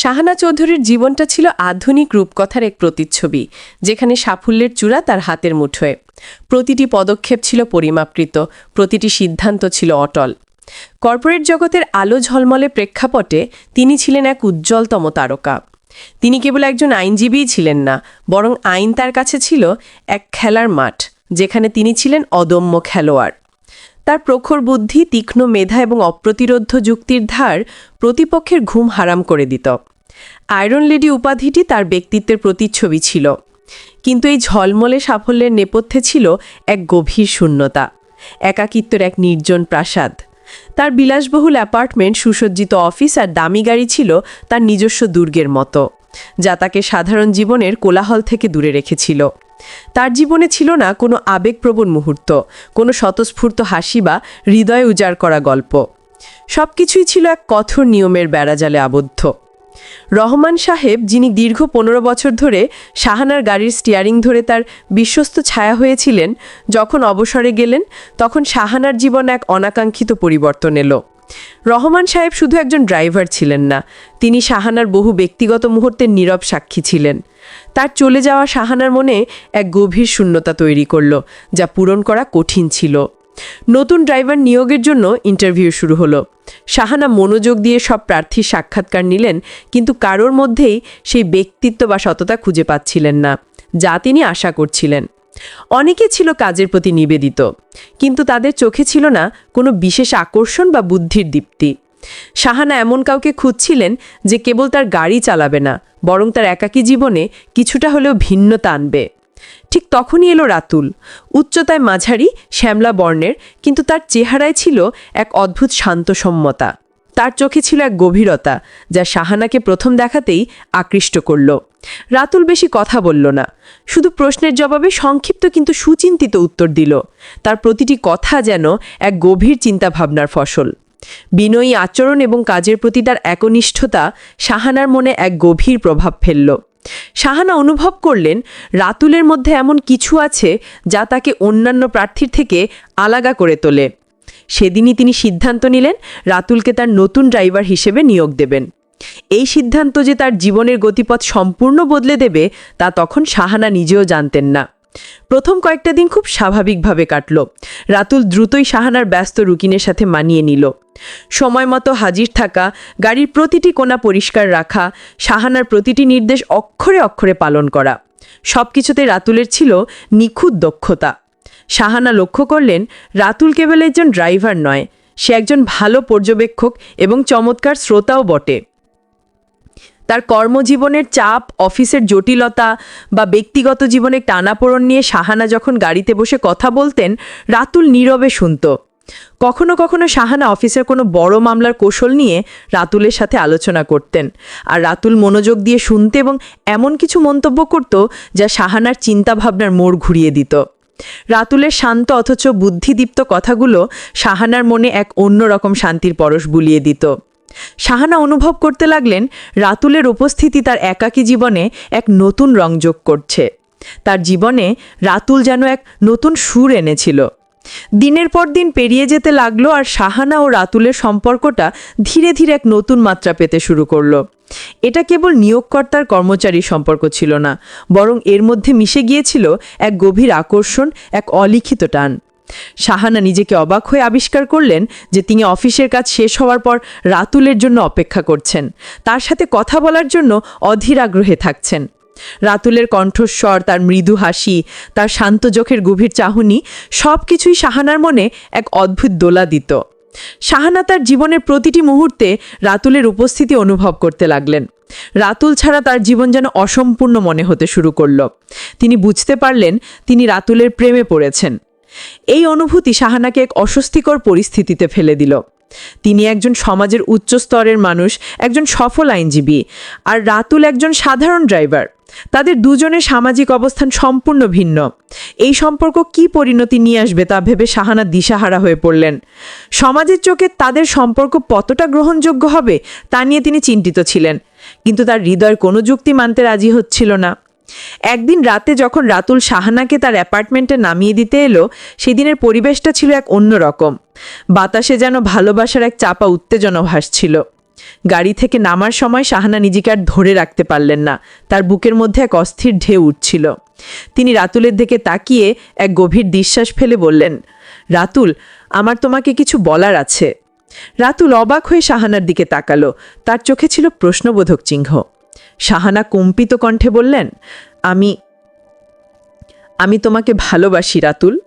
শাহানা চৌধুরীর জীবনটা ছিল আধুনিক রূপকথার এক প্রতিচ্ছবি, যেখানে সাফল্যের চূড়া তার হাতের মুঠোয়। প্রতিটি পদক্ষেপ ছিল পরিমাপকৃত, প্রতিটি সিদ্ধান্ত ছিল অটল। কর্পোরেট জগতের আলো ঝলমলে প্রেক্ষাপটে তিনি ছিলেন এক উজ্জ্বলতম তারকা। তিনি কেবল একজন আইনজীবীই ছিলেন না, বরং আইন তার কাছে ছিল এক খেলার মাঠ, যেখানে তিনি ছিলেন অদম্য খেলোয়াড়। তার প্রখর বুদ্ধি, তীক্ষ্ণ মেধা এবং অপ্রতিরোধ্য যুক্তির ধার প্রতিপক্ষের ঘুম হারাম করে দিত। আয়রন লেডি উপাধিটি তার ব্যক্তিত্বের প্রতিচ্ছবি ছিল। কিন্তু এই ঝলমলে সাফল্যের নেপথ্যে ছিল এক গভীর শূন্যতা, একাকিত্বের এক নির্জন প্রাসাদ। তার বিলাসবহুল অ্যাপার্টমেন্ট, সুসজ্জিত অফিস আর দামি গাড়ি ছিল তার নিজস্ব দুর্গের মতো, যা তাকে সাধারণ জীবনের কোলাহল থেকে দূরে রেখেছিল। তার জীবনে ছিল না কোনো আবেগপ্রবণ মুহূর্ত, কোনো স্বতঃস্ফূর্ত হাসি বা হৃদয় উজাড় করা গল্প। সব কিছুই ছিল এক কঠোর নিয়মের বেড়াজালে আবদ্ধ। রহমান সাহেব, যিনি দীর্ঘ পনেরো বছর ধরে শাহানার গাড়ির স্টিয়ারিং ধরে তার বিশ্বস্ত ছায়া হয়েছিলেন, যখন অবসরে গেলেন, তখন শাহানার জীবন এক অনাকাঙ্ক্ষিত পরিবর্তন এলো। রহমান সাহেব শুধু একজন ড্রাইভার ছিলেন না, তিনি শাহানার বহু ব্যক্তিগত মুহূর্তের নীরব সাক্ষী ছিলেন। তার চলে যাওয়া শাহানার মনে এক গভীর শূন্যতা তৈরি করল, যা পূরণ করা কঠিন ছিল। নতুন ড্রাইভার নিয়োগের জন্য ইন্টারভিউ শুরু হলো। শাহানা মনোযোগ দিয়ে সব প্রার্থীর সাক্ষাৎকার নিলেন, কিন্তু কারোর মধ্যেই সেই ব্যক্তিত্ব বা সততা খুঁজে পাচ্ছিলেন না, যা তিনি আশা করছিলেন। অনেকে ছিল কাজের প্রতি নিবেদিত, কিন্তু তাদের চোখে ছিল না কোনো বিশেষ আকর্ষণ বা বুদ্ধির দীপ্তি। শাহানা এমন কাউকে খুঁজছিলেন যে কেবল তার গাড়ি চালাবে না, বরং তার একাকী জীবনে কিছুটা হলেও ভিন্নতা আনবে। ঠিক তখনই এলো রাতুল, উচ্চতায় মাঝারি, শ্যামলা বর্ণের, কিন্তু তার চেহারায় ছিল এক অদ্ভুত শান্তসম্মতা। তার চোখে ছিল এক গভীরতা, যা শাহানাকে প্রথম দেখাতেই আকৃষ্ট করল। রাতুল বেশি কথা বলল না। শুধু প্রশ্নের জবাবে সংক্ষিপ্ত কিন্তু সুচিন্তিত উত্তর দিল। তার প্রতিটি কথা যেন এক গভীর চিন্তাভাবনার ফসল। বিনয়ী আচরণ এবং কাজের প্রতি তার একনিষ্ঠতা শাহানার মনে এক গভীর প্রভাব ফেলল। শাহানা অনুভব করলেন, রাতুলের মধ্যে এমন কিছু আছে যা তাকে অন্যান্য প্রার্থীর থেকে আলাদা করে তোলে। সেদিনই তিনি সিদ্ধান্ত নিলেন রাতুলকে তার নতুন ড্রাইভার হিসেবে নিয়োগ দেবেন। এই সিদ্ধান্ত যে তার জীবনের গতিপথ সম্পূর্ণ বদলে দেবে, তা তখন শাহানা নিজেও জানতেন না। প্রথম কয়েকটা দিন খুব স্বাভাবিকভাবে কাটল। রাতুল দ্রুতই শাহানার ব্যস্ত রুকিনের সাথে মানিয়ে নিল। সময় মতো হাজির থাকা, গাড়ির প্রতিটি কোণা পরিষ্কার রাখা, শাহানার প্রতিটি নির্দেশ অক্ষরে অক্ষরে পালন করা। সব কিছুতে রাতুলের ছিল নিখুঁত দক্ষতা। শাহানা লক্ষ্য করলেন, রাতুল কেবল একজন ড্রাইভার নয়, সে একজন ভালো পর্যবেক্ষক এবং চমৎকার শ্রোতাও বটে। তার কর্মজীবনের চাপ, অফিসের জটিলতা বা ব্যক্তিগত জীবনে টানাপোড়ন নিয়ে শাহানা যখন গাড়িতে বসে কথা বলতেন, রাতুল নীরবে শুনত। কখনো কখনো শাহানা অফিসের কোনো বড় মামলার কৌশল নিয়ে রাতুলের সাথে আলোচনা করতেন আর রাতুল মনোযোগ দিয়ে শুনতে এবং এমন কিছু মন্তব্য করত যা শাহানার চিন্তাভাবনার মোড় ঘুরিয়ে দিত। রাতুলের শান্ত অথচ বুদ্ধিদীপ্ত কথাগুলো সাহানার মনে এক অন্যরকম শান্তির পরশ বুলিয়ে দিত। সাহানা অনুভব করতে লাগলেন রাতুলের উপস্থিতি তার একাকী জীবনে এক নতুন রং যোগ করছে। তার জীবনে রাতুল যেন এক নতুন সুর এনেছিল। দিনের পর দিন পেরিয়ে যেতে লাগল আর শাহানা ও রাতুলের সম্পর্কটা ধীরে ধীরে এক নতুন মাত্রা পেতে শুরু করল। এটা কেবল নিয়োগকর্তার কর্মচারী সম্পর্ক ছিল না, বরং এর মধ্যে মিশে গিয়েছিল এক গভীর আকর্ষণ, এক অলিখিত টান। শাহানা নিজেকে অবাক হয়ে আবিষ্কার করলেন যে তিনি অফিসের কাজ শেষ হওয়ার পর রাতুলের জন্য অপেক্ষা করছেন। তার সাথে কথা বলার জন্য অধীর আগ্রহে থাকছেন। রাতুলের কণ্ঠস্বর, তার মৃদু হাসি, তার শান্ত চোখের গভীর চাহনি সব কিছুই শাহানার মনে এক অদ্ভুত দোলা দিত। শাহানা তার জীবনের প্রতিটি মুহূর্তে রাতুলের উপস্থিতি অনুভব করতে লাগলেন। রাতুল ছাড়া তার জীবন যেন অসম্পূর্ণ মনে হতে শুরু করল। তিনি বুঝতে পারলেন তিনি রাতুলের প্রেমে পড়েছেন। এই অনুভূতি শাহানাকে এক অস্বস্তিকর পরিস্থিতিতে ফেলে দিল। তিনি একজন সমাজের উচ্চ স্তরের মানুষ, একজন সফল আইনজীবী, আর রাতুল একজন সাধারণ ড্রাইভার। তাদের দুজনের সামাজিক অবস্থান সম্পূর্ণ ভিন্ন। এই সম্পর্ক কি পরিণতি নিয়ে আসবে তা ভেবে শাহানা দিশাহারা হয়ে পড়লেন। সমাজের চোখে তাদের সম্পর্ক কতটা গ্রহণযোগ্য হবে তা নিয়ে তিনি চিন্তিত ছিলেন। কিন্তু তার হৃদয়ের কোনো যুক্তি মানতে রাজি হচ্ছিল না। একদিন রাতে যখন রাতুল শাহানাকে তার অ্যাপার্টমেন্টে নামিয়ে দিতে এলো, সেদিনের পরিবেশটা ছিল এক অন্যরকম। বাতাসে যেন ভালোবাসার এক চাপা উত্তেজনা ভাসছিল। গাড়ি থেকে নামার সময় শাহানা নিজেকে আর ধরে রাখতে পারলেন না। তার বুকের মধ্যে এক অস্থির ঢেউ উঠছিল। তিনি রাতুলের দিকে তাকিয়ে এক গভীর নিঃশ্বাস ফেলে বললেন, রাতুল, আমার তোমাকে কিছু বলার আছে। রাতুল অবাক হয়ে শাহানার দিকে তাকালো। তার চোখে ছিল প্রশ্নবোধক চিহ্ন। শাহানা কম্পিত কণ্ঠে বললেন, আমি আমি তোমাকে ভালোবাসি রাতুল।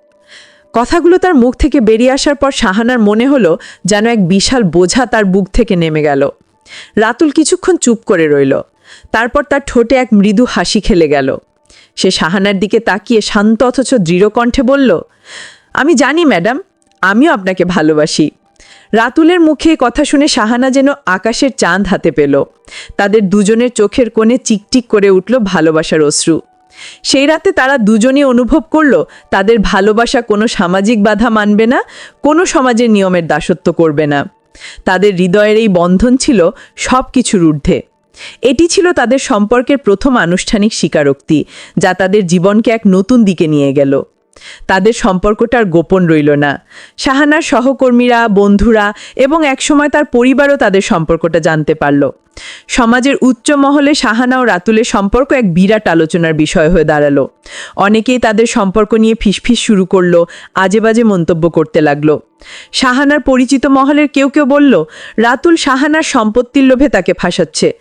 কথাগুলো তার মুখ থেকে বেরিয়ে আসার পর শাহানার মনে হলো যেন এক বিশাল বোঝা তার বুক থেকে নেমে গেল। রাতুল কিছুক্ষণ চুপ করে রইল। তারপর তার ঠোঁটে এক মৃদু হাসি খেলে গেল। সে শাহানার দিকে তাকিয়ে শান্ত অথচ দৃঢ় কণ্ঠে বলল, আমি জানি, ম্যাডাম, আমিও আপনাকে ভালোবাসি। রাতুলের মুখে কথা শুনে শাহানা যেন আকাশের চাঁদ হাতে পেল। তাদের দুজনের চোখের কোণে চিকটিক করে উঠল ভালোবাসার অশ্রু। সেই রাতে তারা দুজনই অনুভব করল, তাদের ভালোবাসা কোনো সামাজিক বাধা মানবে না, কোনো সমাজের নিয়মের দাসত্ব করবে না। তাদের হৃদয়ের এই বন্ধন ছিল সব কিছুর ঊর্ধ্বে। এটি ছিল তাদের সম্পর্কের প্রথম আনুষ্ঠানিক স্বীকারোক্তি, যা তাদের জীবনকে এক নতুন দিকে নিয়ে গেল। তাদের সম্পর্কটা আর গোপন রইল না। শাহানার সহকর্মীরা, বন্ধুরা এবং একসময় তার পরিবারও তাদের সম্পর্কটা জানতে পারল। সমাজের উচ্চ মহলে শাহানা ও রাতুলের সম্পর্ক এক বিরাট আলোচনার বিষয় হয়ে দাঁড়াল। অনেকেই তাদের সম্পর্ক নিয়ে ফিসফিস শুরু করল, আজে বাজে মন্তব্য করতে লাগল। শাহানার পরিচিত মহলের কেউ কেউ বলল, রাতুল শাহানার সম্পত্তির লোভে তাকে ফাঁসাচ্ছে।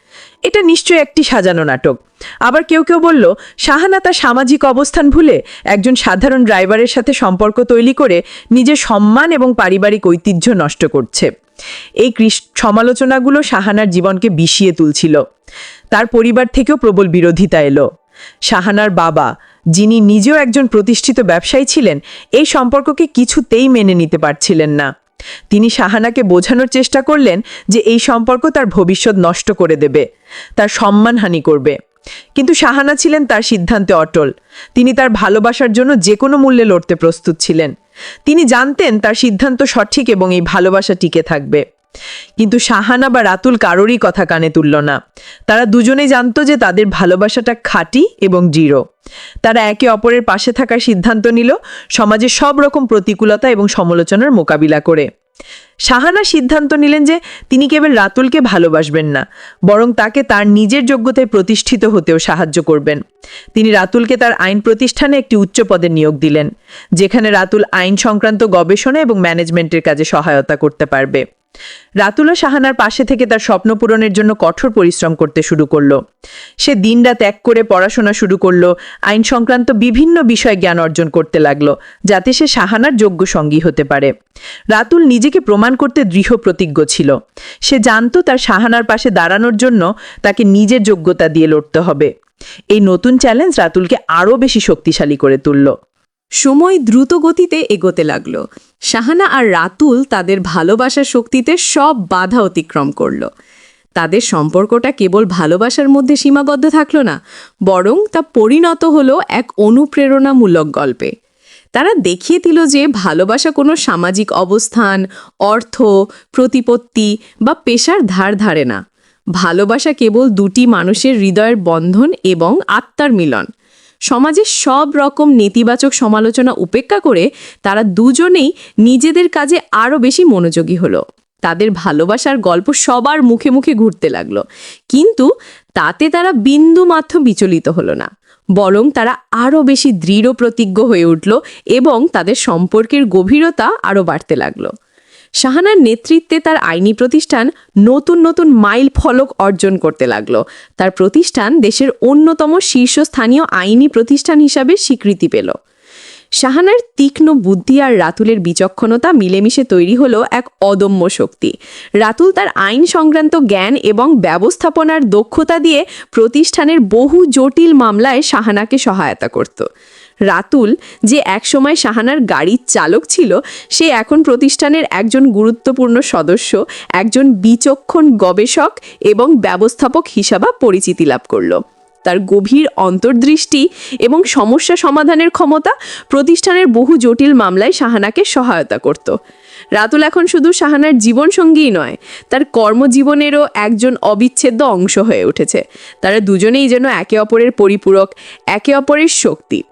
এটা নিশ্চয়ই একটি সাজানো নাটক। আবার কেউ কেউ বলল, শাহানা তার সামাজিক অবস্থান ভুলে একজন সাধারণ ড্রাইভারের সাথে সম্পর্ক তৈরি করে নিজের সম্মান এবং পারিবারিক ঐতিহ্য নষ্ট করছে। এই সমালোচনাগুলো শাহানার জীবনকে বিষিয়ে তুলছিল। তার পরিবার থেকেও প্রবল বিরোধিতা এলো। শাহানার বাবা, যিনি নিজেও একজন প্রতিষ্ঠিত ব্যবসায়ী ছিলেন, এই সম্পর্ককে কিছুতেই মেনে নিতে পারছিলেন না। তিনি শাহানাকে বোঝানোর চেষ্টা করলেন যে এই সম্পর্ক তার ভবিষ্যৎ নষ্ট করে দেবে। তার সম্মানহানি করবে। কিন্তু শাহানা ছিলেন তার সিদ্ধান্তে অটল। তিনি তার ভালোবাসার জন্য যে কোনো মূল্যে লড়তে প্রস্তুত ছিলেন। তিনি জানতেন তার সিদ্ধান্ত সঠিক এবং এই ভালোবাসা টিকে থাকবে। কিন্তু শাহানা বা রাতুল কারোরই কথা কানে তুলল না। তারা দুজনেই জানতো যে তাদের ভালোবাসাটা খাঁটি এবং দৃঢ়। তারা একে অপরের পাশে থাকার সিদ্ধান্ত নিল। সমাজের সব রকম প্রতিকূলতা এবং সমালোচনার মোকাবিলা করে। শাহানা সিদ্ধান্ত নিলেন যে তিনি কেবল রাতুলকে ভালোবাসবেন না, বরং তাকে তার নিজের যোগ্যতায় প্রতিষ্ঠিত হতেও সাহায্য করবেন। তিনি রাতুলকে তার আইন প্রতিষ্ঠানে একটি উচ্চ পদে নিয়োগ দিলেন, যেখানে রাতুল আইন সংক্রান্ত গবেষণা এবং ম্যানেজমেন্টের কাজে সহায়তা করতে পারবে। রাতুলও শাহানার পাশে থেকে তার স্বপ্ন পূরণের জন্য কঠোর পরিশ্রম করতে শুরু করল। সে দিনরাত এক করে পড়াশোনা শুরু করল, আইন সংক্রান্ত বিভিন্ন বিষয়ে জ্ঞান অর্জন করতে লাগল, যাতে সে শাহানার যোগ্য সঙ্গী হতে পারে। রাতুল নিজেকে প্রমাণ করতে দৃঢ় প্রতিজ্ঞ ছিল। সে জানতো তার শাহানার পাশে দাঁড়ানোর জন্য তাকে নিজের যোগ্যতা দিয়ে লড়তে হবে। এই নতুন চ্যালেঞ্জ রাতুলকে আরও বেশি শক্তিশালী করে তুলল। সময় দ্রুত গতিতে এগোতে লাগল। শাহানা আর রাতুল তাদের ভালোবাসার শক্তিতে সব বাধা অতিক্রম করল। তাদের সম্পর্কটা কেবল ভালোবাসার মধ্যে সীমাবদ্ধ থাকল না, বরং তা পরিণত হলো এক অনুপ্রেরণামূলক গল্পে। তারা দেখিয়ে দিল যে ভালোবাসা কোনো সামাজিক অবস্থান, অর্থ, প্রতিপত্তি বা পেশার ধার ধারে না। ভালোবাসা কেবল দুটি মানুষের হৃদয়ের বন্ধন এবং আত্মার মিলন। সমাজের সব রকম নেতিবাচক সমালোচনা উপেক্ষা করে তারা দুজনেই নিজেদের কাজে আরও বেশি মনোযোগী হলো। তাদের ভালোবাসার গল্প সবার মুখে মুখে ঘুরতে লাগল। কিন্তু তাতে তারা বিন্দু মাত্র বিচলিত হলো না। বরং তারা আরও বেশি দৃঢ় প্রতিজ্ঞ হয়ে উঠল এবং তাদের সম্পর্কের গভীরতা আরও বাড়তে লাগল। শাহানার নেতৃত্বে তার আইনি প্রতিষ্ঠান নতুন নতুন মাইল ফলক অর্জন করতে লাগল। তার প্রতিষ্ঠান দেশের অন্যতম শীর্ষস্থানীয় আইনি প্রতিষ্ঠান হিসাবে স্বীকৃতি পেল। শাহানার তীক্ষ্ণ বুদ্ধি আর রাতুলের বিচক্ষণতা মিলেমিশে তৈরি হলো এক অদম্য শক্তি। রাতুল তার আইন সংক্রান্ত জ্ঞান এবং ব্যবস্থাপনার দক্ষতা দিয়ে প্রতিষ্ঠানের বহু জটিল মামলায় শাহানাকে সহায়তা করত। রাতুল, যে একসময় শাহানার গাড়ির চালক ছিল, সে এখন প্রতিষ্ঠানের একজন গুরুত্বপূর্ণ সদস্য, একজন বিচক্ষণ গবেষক এবং ব্যবস্থাপক হিসাবে পরিচিতি লাভ করল। তার গভীর অন্তর্দৃষ্টি এবং সমস্যা সমাধানের ক্ষমতা প্রতিষ্ঠানের বহু জটিল মামলায় শাহানাকে সহায়তা করত। রাতুল এখন শুধু শাহানার জীবনসঙ্গীই নয়, তার কর্মজীবনেরও একজন অবিচ্ছেদ্য অংশ হয়ে উঠেছে। তারা দুজনেই যেন একে অপরের পরিপূরক, একে অপরের শক্তি।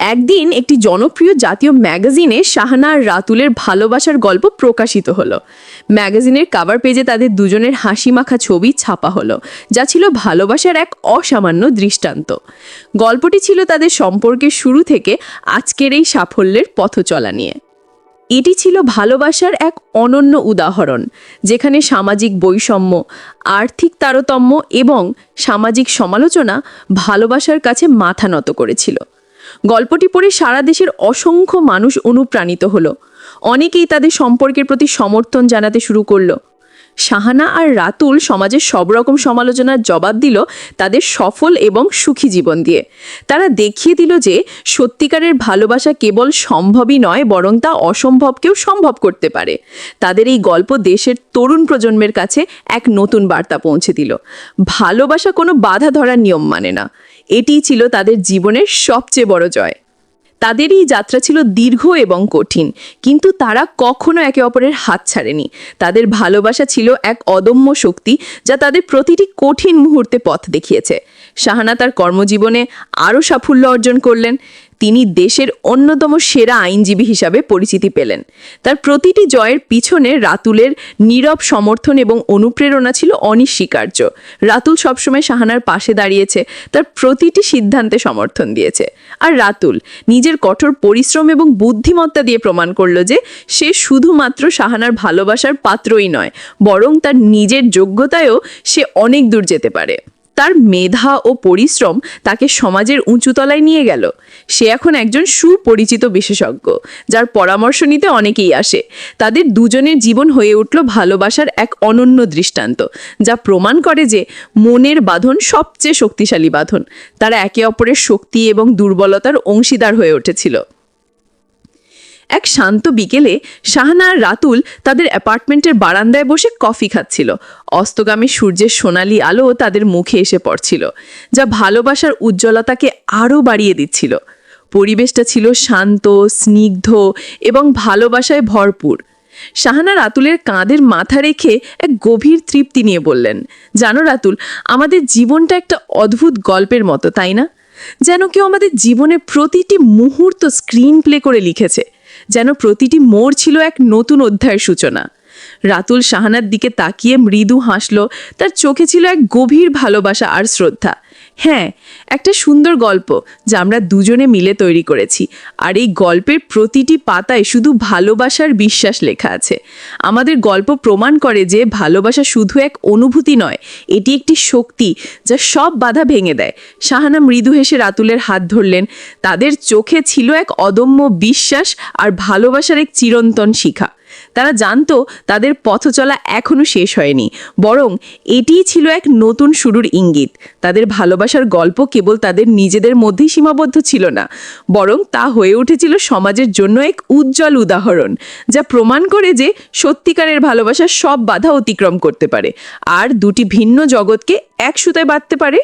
একদিন একটি জনপ্রিয় জাতীয় ম্যাগাজিনে শাহানা আর রাতুলের ভালোবাসার গল্প প্রকাশিত হলো। ম্যাগাজিনের কাভার পেজে তাদের দুজনের হাসি মাখা ছবি ছাপা হলো, যা ছিল ভালোবাসার এক অসামান্য দৃষ্টান্ত। গল্পটি ছিল তাদের সম্পর্কের শুরু থেকে আজকের এই সাফল্যের পথ চলা নিয়ে। এটি ছিল ভালোবাসার এক অনন্য উদাহরণ, যেখানে সামাজিক বৈষম্য, আর্থিক তারতম্য এবং সামাজিক সমালোচনা ভালোবাসার কাছে মাথা নত করেছিল। গল্পটি পড়ে সারা দেশের অসংখ্য মানুষ অনুপ্রাণিত হলো। অনেকেই তাদের সম্পর্কের প্রতি সমর্থন জানাতে শুরু করল। শাহানা আর রাতুল সমাজের সব রকম সমালোচনার জবাব দিল তাদের সফল এবং সুখী জীবন দিয়ে। তারা দেখিয়ে দিল যে সত্যিকারের ভালোবাসা কেবল সম্ভবই নয়, বরং তা অসম্ভবকেও সম্ভব করতে পারে। তাদের এই গল্প দেশের তরুণ প্রজন্মের কাছে এক নতুন বার্তা পৌঁছে দিল। ভালোবাসা কোনো বাধা ধরার নিয়ম মানে না। এটিই ছিল তাদের জীবনের সবচেয়ে বড় জয়। তাদের এই যাত্রা ছিল দীর্ঘ এবং কঠিন, কিন্তু তারা কখনো একে অপরের হাত ছাড়েনি। তাদের ভালোবাসা ছিল এক অদম্য শক্তি যা তাদের প্রতিটি কঠিন মুহূর্তে পথ দেখিয়েছে। শাহানা তার কর্মজীবনে আরও সাফল্য অর্জন করলেন। তিনি দেশের অন্যতম সেরা আইনজীবী হিসাবে পরিচিতি পেলেন। তার প্রতিটি জয়ের পিছনে রাতুলের নীরব সমর্থন এবং অনুপ্রেরণা ছিল অনিস্বীকার্য। রাতুল সবসময় শাহানার পাশে দাঁড়িয়েছে, তার প্রতিটি সিদ্ধান্তে সমর্থন দিয়েছে। আর রাতুল নিজের কঠোর পরিশ্রম এবং বুদ্ধিমত্তা দিয়ে প্রমাণ করল যে সে শুধুমাত্র শাহানার ভালোবাসার পাত্রই নয়, বরং তার নিজের যোগ্যতায়ও সে অনেক দূর যেতে পারে। তার মেধা ও পরিশ্রম তাকে সমাজের উঁচুতলায় নিয়ে গেল। সে এখন একজন সুপরিচিত বিশেষজ্ঞ, যার পরামর্শ নিতে অনেকেই আসে। তাদের দুজনের জীবন হয়ে উঠল ভালোবাসার এক অনন্য দৃষ্টান্ত, যা প্রমাণ করে যে মনের বাঁধন সবচেয়ে শক্তিশালী বাঁধন। তারা একে অপরের শক্তি এবং দুর্বলতার অংশীদার হয়ে উঠেছিল। এক শান্ত বিকেলে শাহানা আর রাতুল তাদের অ্যাপার্টমেন্টের বারান্দায় বসে কফি খাচ্ছিল। অস্তগামী সূর্যের সোনালি আলো তাদের মুখে এসে পড়ছিল, যা ভালোবাসার উজ্জ্বলতাকে আরও বাড়িয়ে দিচ্ছিল। পরিবেশটা ছিল শান্ত, স্নিগ্ধ এবং ভালোবাসায় ভরপুর। শাহানা রাতুলের কাঁধের মাথা রেখে এক গভীর তৃপ্তি নিয়ে বললেন, জানো রাতুল, আমাদের জীবনটা একটা অদ্ভুত গল্পের মতো, তাই না? যেন কেউ আমাদের জীবনের প্রতিটি মুহূর্ত স্ক্রিন প্লে করে লিখেছে। যেন প্রতিটি মোড় ছিল এক নতুন অধ্যায়ের সূচনা। রাতুল শাহানার দিকে তাকিয়ে মৃদু হাসল, তার চোখে ছিল এক গভীর ভালোবাসা আর শ্রদ্ধা। হ্যাঁ একটা সুন্দর গল্প যা আমরা দুজনে মিলে তৈরি করেছি। আর এই গল্পের প্রতিটি পাতায় শুধু ভালোবাসার বিশ্বাস লেখা আছে। আমাদের গল্প প্রমাণ করে যে ভালোবাসা শুধু এক অনুভূতি নয়, এটি একটি শক্তি যা সব বাধা ভেঙে দেয়। শাহানা মৃদু হেসে রাতুলের হাত ধরলেন। তাদের চোখে ছিল এক অদম্য বিশ্বাস আর ভালোবাসার এক চিরন্তন শিখা। তারা জানতো তাদের পথ চলা এখনও শেষ হয়নি। বরং এটিই ছিল এক নতুন শুরুর ইঙ্গিত। তাদের ভালোবাসার গল্প কেবল তাদের নিজেদের মধ্যেই সীমাবদ্ধ ছিল না। বরং তা হয়ে উঠেছিল সমাজের জন্য এক উজ্জ্বল উদাহরণ, যা প্রমাণ করে যে সত্যিকারের ভালোবাসা সব বাধা অতিক্রম করতে পারে। আর দুটি ভিন্ন জগৎকে এক সুতায় বাঁধতে পারে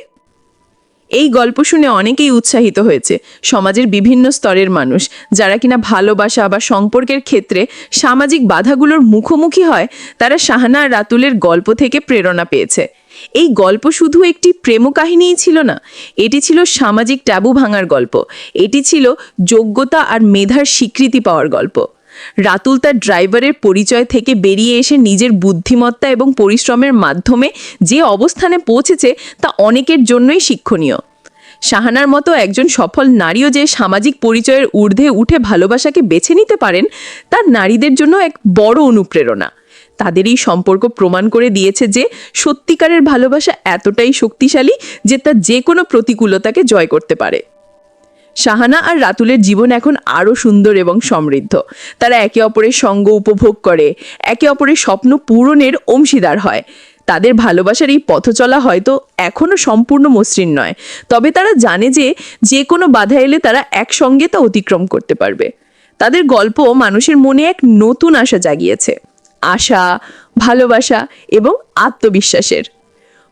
এই গল্প শুনে অনেকেই উৎসাহিত হয়েছে। সমাজের বিভিন্ন স্তরের মানুষ, যারা কিনা ভালোবাসা বা সম্পর্কের ক্ষেত্রে সামাজিক বাধাগুলোর মুখোমুখি হয়, তারা শাহানা আর রাতুলের গল্প থেকে প্রেরণা পেয়েছে। এই গল্প শুধু একটি প্রেম কাহিনীই ছিল না, এটি ছিল সামাজিক ট্যাবু ভাঙার গল্প। এটি ছিল যোগ্যতা আর মেধার স্বীকৃতি পাওয়ার গল্প। রাতুল তার ড্রাইভারের পরিচয় থেকে বেরিয়ে এসে নিজের বুদ্ধিমত্তা এবং পরিশ্রমের মাধ্যমে যে অবস্থানে পৌঁছেছে তা অনেকের জন্যই শিক্ষণীয়। শাহানার মতো একজন সফল নারীও যে সামাজিক পরিচয়ের ঊর্ধ্বে উঠে ভালোবাসাকে বেছে নিতে পারেন তা নারীদের জন্য এক বড় অনুপ্রেরণা। তাদের এই সম্পর্ক প্রমাণ করে দিয়েছে যে সত্যিকারের ভালোবাসা এতটাই শক্তিশালী যে তা যে কোনো প্রতিকূলতাকে জয় করতে পারে। শাহানা আর রাতুলের জীবন এখন আরও সুন্দর এবং সমৃদ্ধ। তারা একে অপরের সঙ্গ উপভোগ করে, একে অপরের স্বপ্ন পূরণের অংশীদার হয়। তাদের ভালোবাসার এই পথ চলা হয়তো এখনও সম্পূর্ণ মসৃণ নয়, তবে তারা জানে যে যে কোনো বাধা এলে তারা একসঙ্গে তা অতিক্রম করতে পারবে। তাদের গল্প মানুষের মনে এক নতুন আশা জাগিয়েছে। আশা, ভালোবাসা এবং আত্মবিশ্বাসের।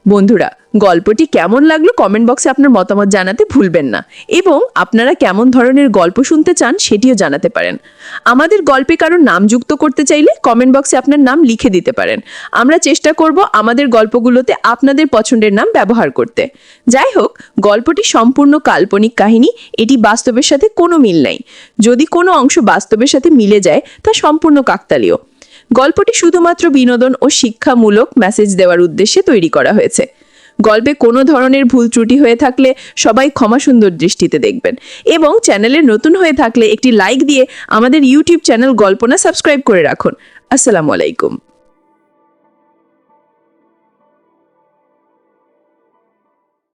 বন্ধুরা, গল্পটি কেমন লাগল কমেন্ট বক্সে আপনার মতামত জানাতে ভুলবেন না। এবং আপনারা কেমন ধরনের গল্প শুনতে চান সেটিও জানাতে পারেন। আমাদের গল্পে কারোর নাম যুক্ত করতে চাইলে কমেন্ট বক্সে আপনার নাম লিখে দিতে পারেন। আমরা চেষ্টা করব আমাদের গল্পগুলোতে আপনাদের পছন্দের নাম ব্যবহার করতে। যাই হোক, গল্পটি সম্পূর্ণ কাল্পনিক কাহিনী, এটি বাস্তবের সাথে কোনো মিল নাই। যদি কোনো অংশ বাস্তবের সাথে মিলে যায়, তা সম্পূর্ণ কাকতালীয়। গল্পটি শুধুমাত্র বিনোদন ও শিক্ষামূলক মেসেজ দেওয়ার উদ্দেশ্যে তৈরি করা হয়েছে। গল্পে কোনো ধরনের ভুল ত্রুটি হয়ে থাকলে সবাই ক্ষমা সুন্দর দৃষ্টিতে দেখবেন এবং চ্যানেলে নতুন হয়ে থাকলে একটি লাইক দিয়ে আমাদের ইউটিউব চ্যানেল গল্পনা সাবস্ক্রাইব করে রাখুন। আসসালামু আলাইকুম।